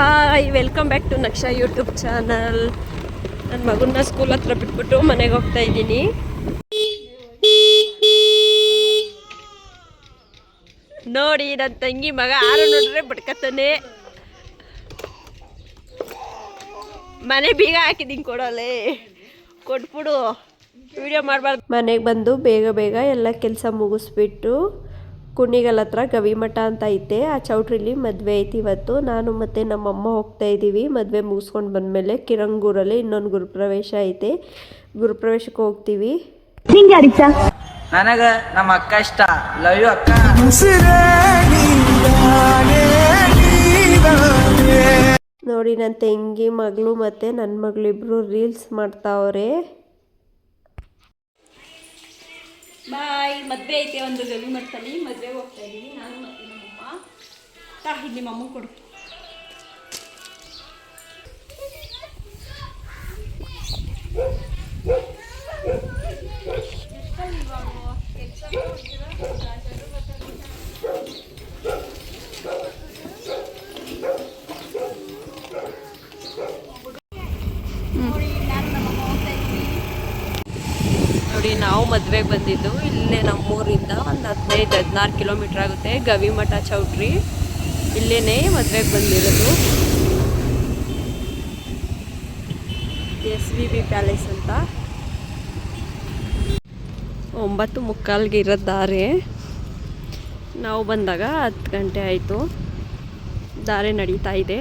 Hi welcome back to Naksha YouTube channel ನನ್ನ ಮಗನ್ನ school ಹತ್ರ ಬಿಟ್ಬಿಟ್ಟು ಮನೆಗೆ ಹೋಗ್ತಾ ಇದ್ದೀನಿ. ನೋಡಿ ನನ್ನ ತಂಗಿ ಮಗ ಆರು ನೋಡ್ರೆ ಬಡ್ಕತ್ತಾನೆ. ಮನೆ ಬೀಗ ಹಾಕಿದ್ದೀನಿ ಕೊಡೋಲೆ. ಕೊಟ್ಬಿಡು. ವಿಡಿಯೋ ಮಾಡಬಾರ್ದು. ಮನೆಗೆ ಬಂದು ಬೇಗ ಬೇಗ ಎಲ್ಲ ಕೆಲಸ ಮುಗಿಸ್ಬಿಟ್ಟು ಕುಣಿಗಲ್ ಹತ್ರ ಗವಿಮಠ ಅಂತ ಐತೆ. ಆ ಚೌಟ್ರಿಲಿ ಮದುವೆ ಐತಿ ಇವತ್ತು. ನಾನು ಮತ್ತು ನಮ್ಮಮ್ಮ ಹೋಗ್ತಾ ಇದ್ದೀವಿ ಮದುವೆ ಮುಗಿಸ್ಕೊಂಡು ಬಂದಮೇಲೆ ಕಿರಂಗೂರಲ್ಲಿ ಇನ್ನೊಂದು ಗುರುಪ್ರವೇಶ ಐತೆ. ಗುರುಪ್ರವೇಶಕ್ಕೆ ಹೋಗ್ತೀವಿ. ನಿಂಗೆ ಯಾರಿಷ್ಟ ನನಗ ನಮ್ಮ ಅಕ್ಕ ಇಷ್ಟ. ಲವ್ ಯು ಅಕ್ಕ. ನೋಡಿ ನನ್ನ ತಂಗಿ ಮಗಳು ಮತ್ತು ನನ್ನ ಮಗಳಿಬ್ರು ರೀಲ್ಸ್ ಮಾಡ್ತಾವ್ರೆ. ಬಾಯ್. ಮದುವೆ ಐತೆ ಒಂದು ಗವಿ ಮಠದಲ್ಲಿ. ಮದುವೆಗೆ ಹೋಗ್ತಾ ಇದ್ದೀನಿ. ನಾನು ಮತ್ತೆ ನಮ್ಮಮ್ಮ ತಾ, ಇಲ್ಲಿ ಮಮ್ಮ ಕೊಡು. ಮದುವೆಗೆ ಬಂದಿದ್ದು. ಇಲ್ಲೇ ನಮ್ಮೂರಿಂದ ಒಂದು ಹದಿನೈದು, ಹದಿನಾರು ಕಿಲೋಮೀಟ್ರ್ ಆಗುತ್ತೆ. ಗವಿಮಠ ಚೌಟ್ರಿ. ಇಲ್ಲೇನೆ ಮದುವೆಗೆ ಬಂದಿರೋದು. ಎಸ್ ವಿ ಬಿ ಪ್ಯಾಲೇಸ್ ಅಂತ. ಒಂಬತ್ತು ಮುಕ್ಕಾಲ್ಗೆ ಇರೋ ದಾರಿ. ನಾವು ಬಂದಾಗ ಹತ್ತು ಗಂಟೆ ಆಯಿತು. ದಾರಿ ನಡೀತಾ ಇದೆ.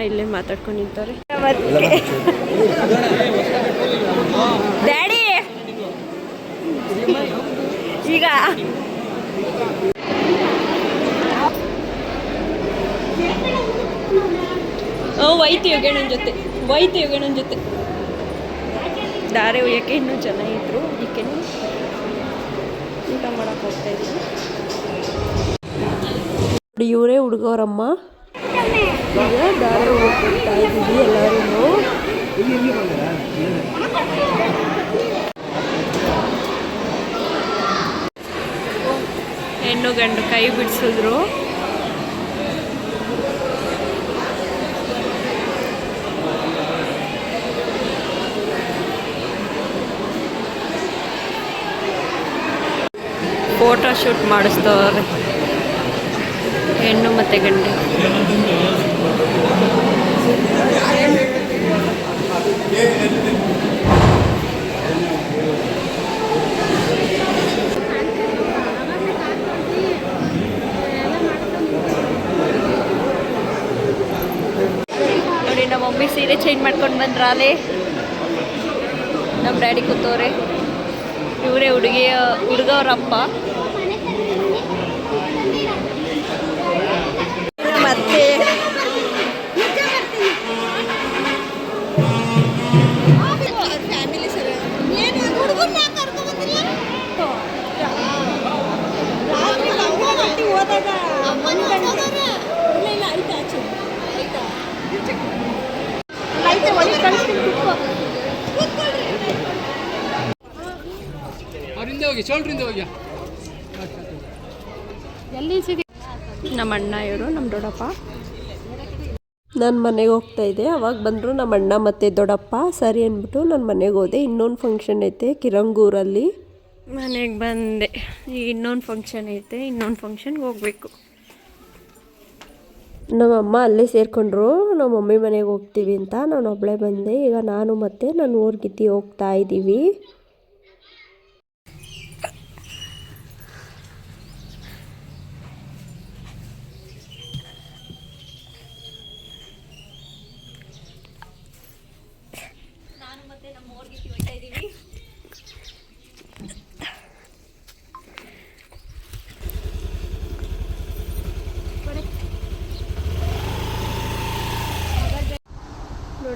ಇಲ್ಲೇ ಮಾತಾಡ್ಕೊಂಡು ನಿಂತವ್ರೆ. ಡ್ಯಾಡಿ! ಈಗ. ಒಯ್ತು ಯೋಗೇಣನ ಜೊತೆ. ಒಯ್ತು ಯೋಗಣ್ಣನ ಜೊತೆ. ದಾರೆ ಒಯ್ಯಕ್ಕೆ ಇನ್ನೂ ಜನ ಇದ್ರು. ಅದಕ್ಕೆ ಊಟ ಮಾಡಕ್ಕೆ ಹೋಗ್ತಾ ಇದ್ದೀನಿ. ಇವರೇ ಹುಡುಗರಮ್ಮ ಈಗ ದಾರೆ ಹೋಗ್ತಾ ಇದ್ದೀವಿ ಎಲ್ಲರೂ ಹೆಣ್ಣು ಗಂಡು ಕೈ ಬಿಡಿಸಿದ್ರು. ಫೋಟೋ ಶೂಟ್ ಮಾಡಿಸ್ತವ್ರೆ ಹೆಣ್ಣು ಮತ್ತು ಗಂಡು. ನೋಡಿ, ನಮ್ಮ ಮಮ್ಮಿ ಸೀರೆ ಚೇಂಜ್ ಮಾಡ್ಕೊಂಡು ಬಂದ್ರಾಲೆ. ನಮ್ಮ ಡ್ಯಾಡಿ ಕೂತವ್ರೆ. ಇವರೇ ಹುಡುಗಿಯ ಹುಡುಗವ್ರಪ್ಪ ಶೋಲ್ಡ್ರಿಂದ ಹೋಗಿ ನಮ್ಮ ಅಣ್ಣ ಇವರು ನಮ್ಮ ದೊಡ್ಡಪ್ಪ. ನಾನು ಮನೆಗೆ ಹೋಗ್ತಾ ಇದ್ದೆ ಅವಾಗ ಬಂದರು ನಮ್ಮ ಅಣ್ಣ ಮತ್ತು ದೊಡ್ಡಪ್ಪ. ಸರಿ ಅಂದ್ಬಿಟ್ಟು ನಾನು ಮನೆಗೆ ಹೋದೆ. ಇನ್ನೊಂದು ಫಂಕ್ಷನ್ ಐತೆ ಕಿರಂಗೂರಲ್ಲಿ. ಮನೆಗೆ ಬಂದೆ. ಈಗ ಇನ್ನೊಂದು ಫಂಕ್ಷನ್ ಐತೆ ಇನ್ನೊಂದು ಫಂಕ್ಷನ್ಗೆ ಹೋಗಬೇಕು. ನಮ್ಮಮ್ಮ ಅಲ್ಲೇ ಸೇರಿಕೊಂಡ್ರು ನಮ್ಮ ಮಮ್ಮಿ ಮನೆಗೆ ಹೋಗ್ತೀವಿ ಅಂತ. ನಾನು ಒಬ್ಬಳೇ ಬಂದೆ. ಈಗ ನಾನು ಮತ್ತು ನಾನು ಊರ್ಗಿತ್ತಿ ಹೋಗ್ತಾ ಇದ್ದೀವಿ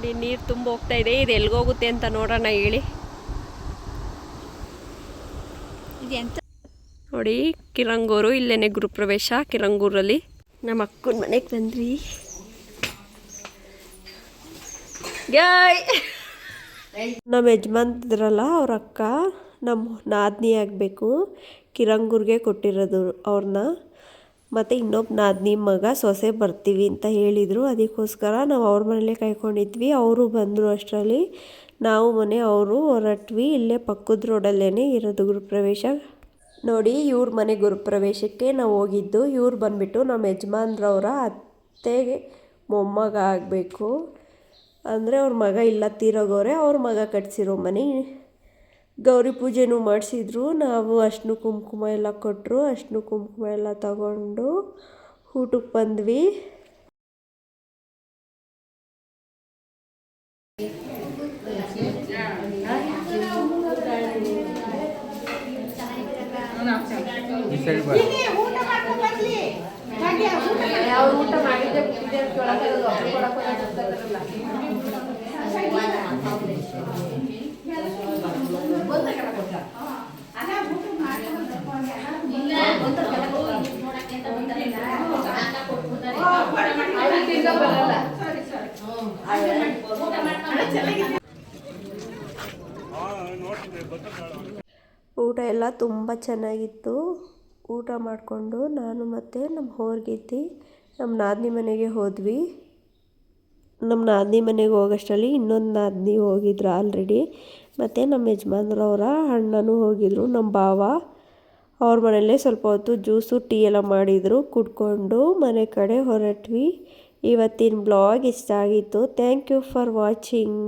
ನೋಡಿ ನೀರು ತುಂಬ ಹೋಗ್ತಾ ಇದೆ. ಇದು ಎಲ್ಗೋಗುತ್ತೆ ಅಂತ ನೋಡೋಣ ಹೇಳಿ. ನೋಡಿ ಕಿರಂಗೂರು ಇಲ್ಲೇನೆ ಗುರುಪ್ರವೇಶ ಕಿರಂಗೂರಲ್ಲಿ. ನಮ್ಮ ಅಕ್ಕನ ಮನೆಗೆ ಬಂದ್ರಿ ಗಾಯ್! ನಮ್ಮ ಯಜಮಾನ್ರಲ್ಲ ಅವ್ರ ಅಕ್ಕ ನಮ್ಮ ನಾದಿನಿ ಆಗಬೇಕು. ಕಿರಂಗೂರ್ಗೆ ಕೊಟ್ಟಿರೋದು ಅವ್ರನ್ನ ಮತ್ತು ಇನ್ನೊಬ್ಬ ನಾದಿನಿ ಮಗ ಸೊಸೆ ಬರ್ತೀವಿ ಅಂತ ಹೇಳಿದರು. ಅದಕ್ಕೋಸ್ಕರ ನಾವು ಅವ್ರ ಮನೇಲೇ ಕಾಯ್ಕೊಂಡಿದ್ವಿ. ಅವರು ಬಂದರು ಅಷ್ಟರಲ್ಲಿ. ನಾವು, ಮನೆ ಅವರು ಹೊರಟ್ವಿ. ಇಲ್ಲೇ ಪಕ್ಕದ ರೋಡಲ್ಲೇ ಇರೋದು ಗೃಹಪ್ರವೇಶ ನೋಡಿ, ಇವ್ರ ಮನೆ ಗುರುಪ್ರವೇಶಕ್ಕೆ ನಾವು ಹೋಗಿದ್ದು. ಇವ್ರು ಬಂದುಬಿಟ್ಟು ನಮ್ಮ ಯಜಮಾನ್ರವರ ಅತ್ತೆಗೆ ಮೊಮ್ಮಗ ಆಗಬೇಕು. ಅಂದರೆ ಅವ್ರ ಮಗ ಇಲ್ಲ ತೀರೋಗೋರೆ, ಅವ್ರ ಮಗ ಕಟ್ಸಿರೋ ಮನೆ. ಗೌರಿ ಪೂಜೆನೂ ಮಾಡಿಸಿದ್ರು. ನಾವು ಅರ್ಶಿನ ಕುಂಕುಮ ಎಲ್ಲ ಕೊಟ್ಟರು ಅರ್ಶಿನ ಕುಂಕುಮ ಎಲ್ಲ ತಗೊಂಡು ಊಟಕ್ಕೆ ಬಂದ್ವಿ. ಊಟ ಎಲ್ಲ ತುಂಬ ಚೆನ್ನಾಗಿತ್ತು. ಊಟ ಮಾಡಿಕೊಂಡು ನಾನು ಮತ್ತು ನಮ್ಮ ಹೋರ್ಗಿದ್ದು ನಮ್ಮ ನಾದಿನಿ ಮನೆಗೆ ಹೋದ್ವಿ. ನಮ್ಮ ನಾದಿನಿ ಮನೆಗೆ ಹೋಗೋಷ್ಟರಲ್ಲಿ ಇನ್ನೊಂದು ನಾದಿನಿ ಹೋಗಿದ್ರು ಆಲ್ರೆಡಿ ಮತ್ತು ನಮ್ಮ ಯಜಮಾನ್ರವರ ಅಣ್ಣನೂ ಹೋಗಿದ್ರು, ನಮ್ಮ ಭಾವ. ಅವ್ರ ಮನೆಯಲ್ಲೇ ಸ್ವಲ್ಪ ಹೊತ್ತು ಜ್ಯೂಸು, ಟೀ ಎಲ್ಲ ಮಾಡಿದರು. ಕುಡ್ಕೊಂಡು ಮನೆ ಕಡೆ ಹೊರಟ್ವಿ. ಇವತ್ತಿನ ಬ್ಲಾಗ್ ಇಷ್ಟ ಆಗಿತ್ತು. Thank you for watching